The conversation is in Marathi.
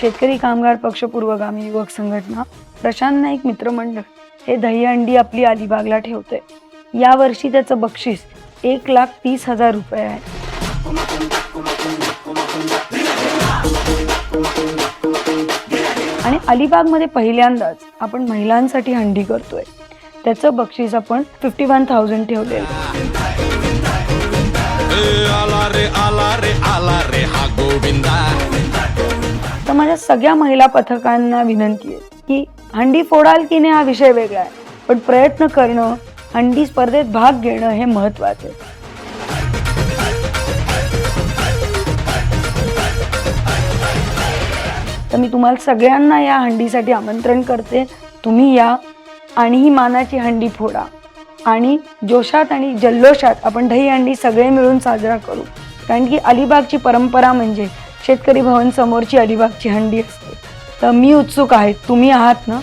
शेतकरी कामगार पक्ष पूर्वगामी युवक संघटना प्रशांत नाईक मित्रमंडळ हे दहीहंडी आपली अलिबागला ठेवते यावर्षी त्याचं बक्षीस एक लाख तीस हजार रुपये आहे. आणि अलिबागमध्ये पहिल्यांदाच आपण महिलांसाठी हंडी करतोय. त्याचं बक्षीस आपण फिफ्टी वन थाउजंड ठेवलेलं माझ्या सगळ्या महिला पथकांना विनंती आहे की हंडी फोडाल की नाही हा विषय वेगळा आहे. पण प्रयत्न करणं हंडी स्पर्धेत भाग घेणं हे महत्वाचं आहे. तर मी तुम्हाला सगळ्यांना या हंडीसाठी आमंत्रण करते. तुम्ही या आणि ही मानाची हंडी फोडा. आणि जोशात आणि जल्लोषात आपण दही हंडी सगळे मिळून साजरा करू. कारण की अलिबागची परंपरा म्हणजे शेतकरी भवन समोरची अलिबागची हंडी असते. तर मी उत्सुक आहे. तुम्ही आहात ना?